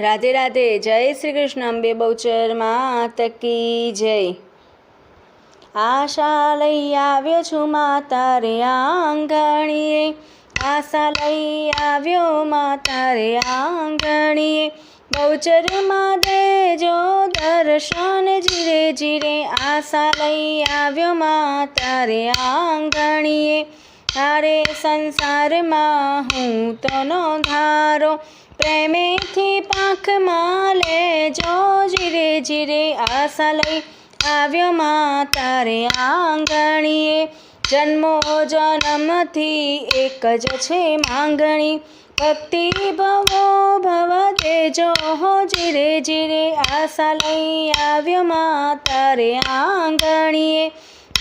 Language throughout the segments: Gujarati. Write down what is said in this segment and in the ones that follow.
રાધે રાધે, જય શ્રી કૃષ્ણ અંબે બહુચર માત કી જય. આશા લઈ આવ્યો છું માતા રે આંગણીએ. આશા લઈ આવ્યો માતા રે આંગણીએ. બહુચરમાં દેજો દર્શન જીરે જીરે. આશા લઈ આવ્યો માતા રે આંગણીએ. તારે સંસારમાં હું તનો ધારો. પ્રેમેથી પાંખમાં લેજો, જીરે જીરે આશા લઈ. આવ્યો માં તારે આંગણીએ. જન્મો જન્મથી એક જ છે માંગણી. ભક્તિ ભવો ભવ દેજો, હો જીરે જીરે આશા લઈ. આવ્યો માં તારે આંગણીએ.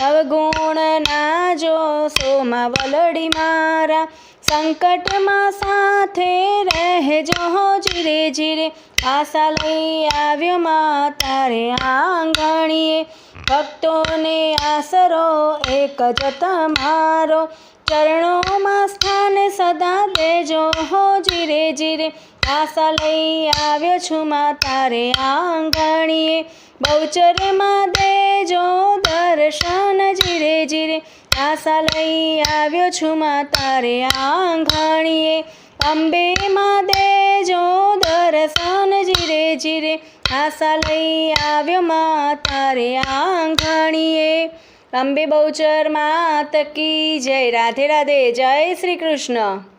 અવગુણના જો સોમાં વલડી મારા. સંકટમાં સાથે રહેજો જીરે જીરે. આશા લઈ આવ્યો માં તારે આંગણીએ. ભક્તોને આસરો એક જ તમારો. ચરણોમાં સ્થાન સદા દેજો હો જીરે જીરે. આશા લઈ આવ્યો છું માં તારે આંગણીએ. બહુચરમાં દેજો દર્શન જીરે આશા લઈ આવ્યો છું માં તારે આંગણીએ અંબે માં દેજો દર્શન જીરે જીરે આશા લઈ આવ્યો માં તારે આંગણીએ અંબે બહુચર માત કી જય. રાધે રાધે જય શ્રી કૃષ્ણ.